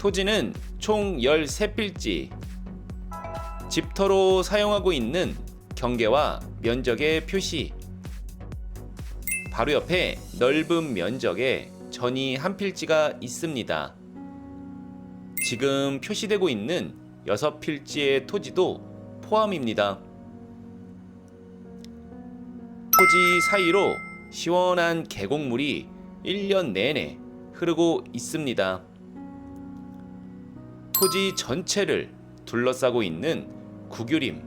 토지는 총 13필지. 집터로 사용하고 있는 경계와 면적의 표시. 바로 옆에 넓은 면적에 전이 한 필지가 있습니다. 지금 표시되고 있는 6필지의 토지도 포함입니다. 토지 사이로 시원한 계곡물이 1년 내내 흐르고 있습니다. 토지 전체를 둘러싸고 있는 구규림.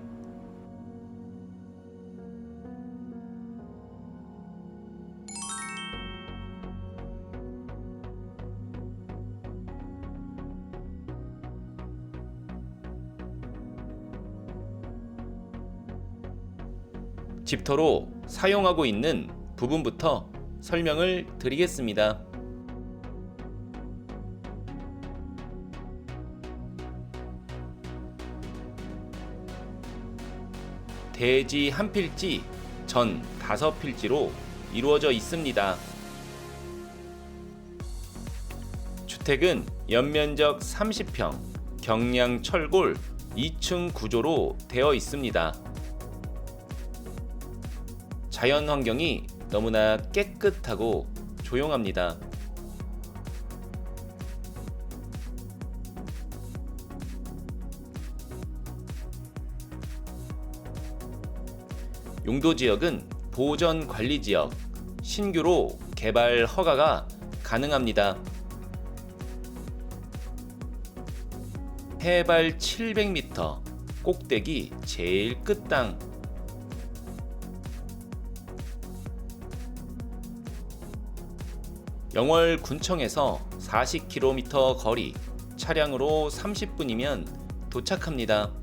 집터로 사용하고 있는 부분부터 설명을 드리겠습니다. 대지 한 필지, 전 다섯 필지로 이루어져 있습니다. 주택은 연면적 30평, 경량 철골 2층 구조로 되어 있습니다. 자연 환경이 너무나 깨끗하고 조용합니다. 용도 지역은 보전 관리 지역, 신규로 개발 허가가 가능합니다. 해발 700m, 꼭대기 제일 끝땅 영월 군청에서 40km 거리, 차량으로 30분이면 도착합니다.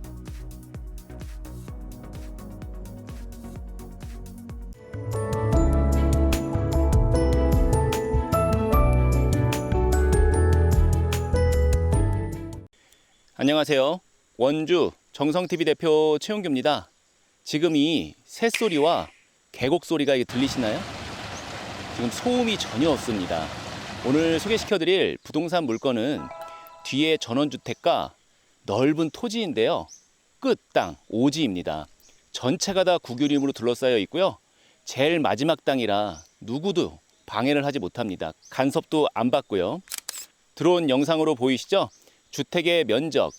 안녕하세요. 원주 정성TV 대표 최용규입니다. 지금 이 새소리와 계곡 소리가 들리시나요? 지금 소음이 전혀 없습니다. 오늘 소개시켜드릴 부동산 물건은 뒤에 전원주택과 넓은 토지인데요. 끝 땅 오지입니다. 전체가 다 구규림으로 둘러싸여 있고요. 제일 마지막 땅이라 누구도 방해를 하지 못합니다. 간섭도 안 받고요. 들어온 영상으로 보이시죠? 주택의 면적,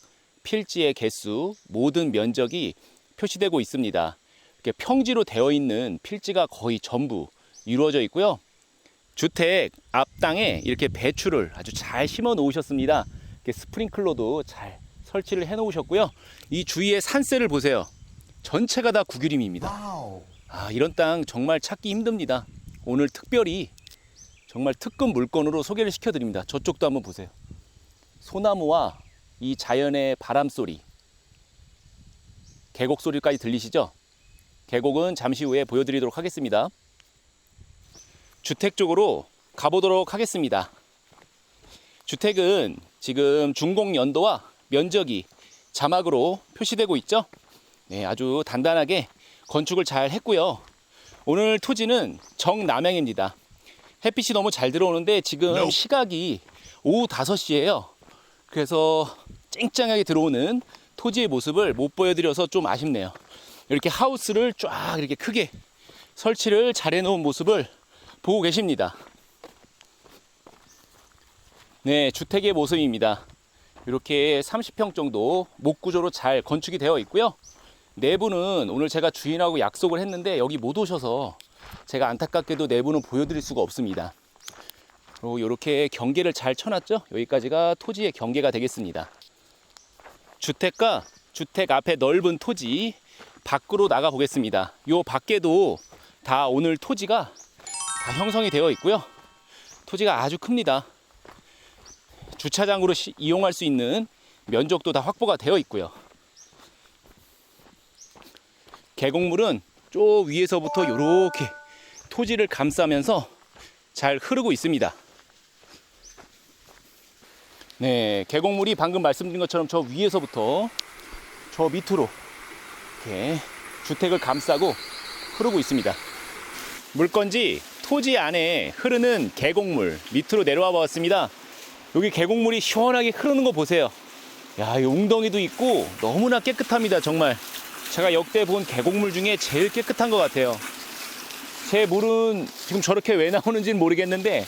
필지의 개수, 모든 면적이 표시되고 있습니다. 이렇게 평지로 되어 있는 필지가 거의 전부 이루어져 있고요. 주택 앞 땅에 이렇게 배추를 아주 잘 심어 놓으셨습니다. 이렇게 스프링클러도 잘 설치를 해 놓으셨고요. 이 주위에 산세를 보세요. 전체가 다 구규림입니다. 아, 이런 땅 정말 찾기 힘듭니다. 오늘 특별히 정말 특급 물건으로 소개를 시켜드립니다. 저쪽도 한번 보세요. 소나무와 이 자연의 바람 소리, 계곡 소리까지 들리시죠? 계곡은 잠시 후에 보여드리도록 하겠습니다. 주택 쪽으로 가보도록 하겠습니다. 주택은 지금 준공 연도와 면적이 자막으로 표시되고 있죠? 네, 아주 단단하게 건축을 잘 했고요. 오늘 토지는 정남향입니다. 햇빛이 너무 잘 들어오는데 지금 시각이 오후 5시예요. 그래서 쨍쨍하게 들어오는 토지의 모습을 못 보여드려서 좀 아쉽네요. 이렇게 하우스를 쫙 이렇게 크게 설치를 잘 해놓은 모습을 보고 계십니다. 네, 주택의 모습입니다. 이렇게 30평 정도 목구조로 잘 건축이 되어 있고요. 내부는 오늘 제가 주인하고 약속을 했는데 여기 못 오셔서 제가 안타깝게도 내부는 보여드릴 수가 없습니다. 그리고 이렇게 경계를 잘 쳐놨죠? 여기까지가 토지의 경계가 되겠습니다. 주택과 주택 앞에 넓은 토지 밖으로 나가 보겠습니다. 요 밖에도 다 오늘 토지가 다 형성이 되어 있고요. 토지가 아주 큽니다. 주차장으로 시- 이용할 수 있는 면적도 다 확보가 되어 있고요. 계곡물은 저 위에서부터 이렇게 토지를 감싸면서 잘 흐르고 있습니다. 네, 계곡물이 방금 말씀드린 것처럼 저 위에서부터 저 밑으로 이렇게 주택을 감싸고 흐르고 있습니다. 물건지 토지 안에 흐르는 계곡물 밑으로 내려와 봤습니다. 여기 계곡물이 시원하게 흐르는 거 보세요. 야, 이 웅덩이도 있고 너무나 깨끗합니다. 정말. 제가 역대 본 계곡물 중에 제일 깨끗한 것 같아요. 제 물은 지금 저렇게 왜 나오는지는 모르겠는데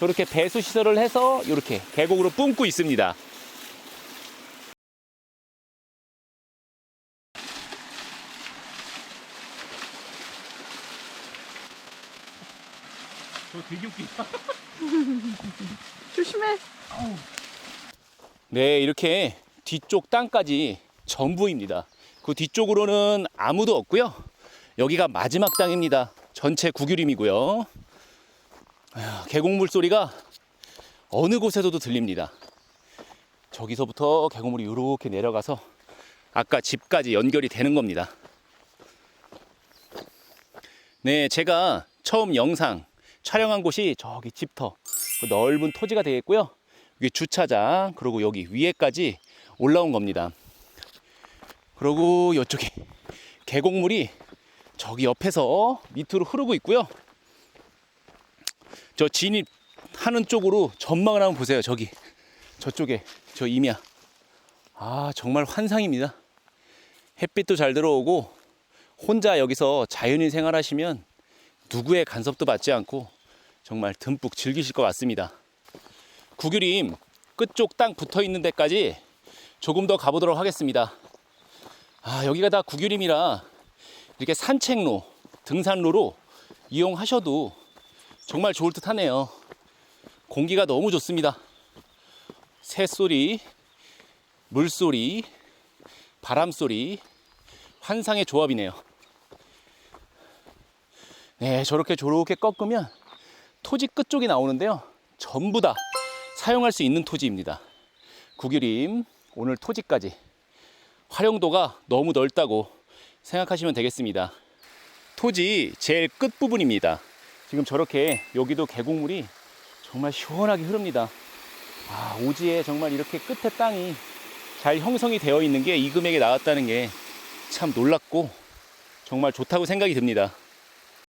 저렇게 배수 시설을 해서 이렇게 계곡으로 뿜고 있습니다. 저 되게 웃기다. 조심해. 네, 이렇게 뒤쪽 땅까지 전부입니다. 그 뒤쪽으로는 아무도 없고요. 여기가 마지막 땅입니다. 전체 구규림이고요. 아휴, 계곡물 소리가 어느 곳에서도 들립니다. 저기서부터 계곡물이 이렇게 내려가서 아까 집까지 연결이 되는 겁니다. 네, 제가 처음 영상 촬영한 곳이 저기 집터 그 넓은 토지가 되겠고요. 여기 주차장 그리고 여기 위에까지 올라온 겁니다. 그리고 이쪽에 계곡물이 저기 옆에서 밑으로 흐르고 있고요. 저 진입하는 쪽으로 전망을 한번 보세요. 저기 저쪽에 저 임야. 아 정말 환상입니다. 햇빛도 잘 들어오고 혼자 여기서 자연인 생활하시면 누구의 간섭도 받지 않고 정말 듬뿍 즐기실 것 같습니다. 구규림 끝쪽 땅 붙어 있는 데까지 조금 더 가보도록 하겠습니다. 아, 여기가 다 구규림이라 이렇게 산책로, 등산로로 이용하셔도 정말 좋을 듯 하네요. 공기가 너무 좋습니다. 새소리, 물소리, 바람소리, 환상의 조합이네요. 네, 저렇게 저렇게 꺾으면 토지 끝쪽이 나오는데요. 전부 다 사용할 수 있는 토지입니다. 구규림 오늘 토지까지 활용도가 너무 넓다고 생각하시면 되겠습니다. 토지 제일 끝 부분입니다. 지금 저렇게 여기도 계곡물이 정말 시원하게 흐릅니다. 아, 오지에 정말 이렇게 끝에 땅이 잘 형성이 되어 있는 게 이 금액에 나왔다는 게 참 놀랍고 정말 좋다고 생각이 듭니다.